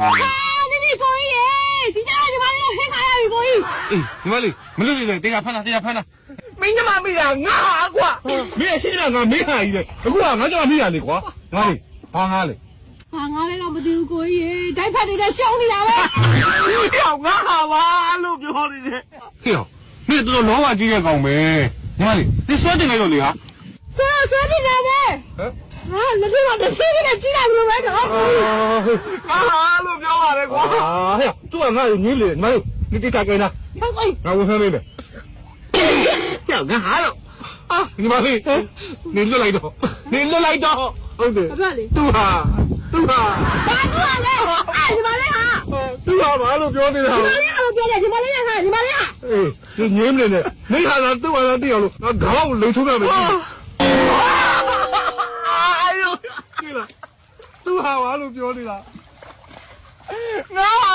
မိမိကိုကြီးရေဒီကျတော့ဒီမလေးတော့ဟင်းခါရပြီကိုကြီးအေးညီမလေးမလို့လေတရားဖမ်းလားတရားဖမ်းလားမင်းညမမိတာငါဟာကွာမင်းအရှိကငါမေးဟာကြီးလေအခုကငါကြောင့်မေးရလေကွာငါလေဘာငါလေဟာငါလည်းတော့မသိဘူးကိုကြီးရေဒိုက်ဖက်နေတဲ့ရှုံးနေတာပဲပြောငါဟာပါလို့ပြောနေတယ်ဟေ့ဟောမင်းတော်တော်လောဘကြီးရဲ့ကောင်ပဲညီမလေးဒီစွဲတင်လိုက်တော့လေဟာဆွဲဆွဲနေတာပဲဟမ်ဟာလက်ထဲမှာတစ်ချိန်နဲ့ကြီးလာလို့ပဲတော့ငါဟာ လို့ပြောပါလေကွာအာဟဲ့သူကငါ့ကိုငင်းလေညီမလေးဒီတိတာကိန်းလားဟုတ်ကိုကြီးငါဝင်ဖမ်းမေးမယ်ပြောငါဟာလို့အာညီမလေးနေလွတ်လိုက်တော့နေလွတ်လိုက်တော့ဟုတ်တယ်ဘာပြောလဲသူဟာသူဟာဘာတူရလဲအဲ့ဒီမလေးဟာသူဟာဘာလို့ပြောနေတာဒီမလဲလေးကတော့ပြောတယ်ဒီမလေးကဟာဒီမလေးကအေးဒီငင်းမနေနဲ့မိဟာလာသူ့ဟာလာသိအောင်လို့ငါခေါင်းလုံချုံးရမယ်အာယုကြည့်လားသူဟာဘာလို့ပြောနေ Não!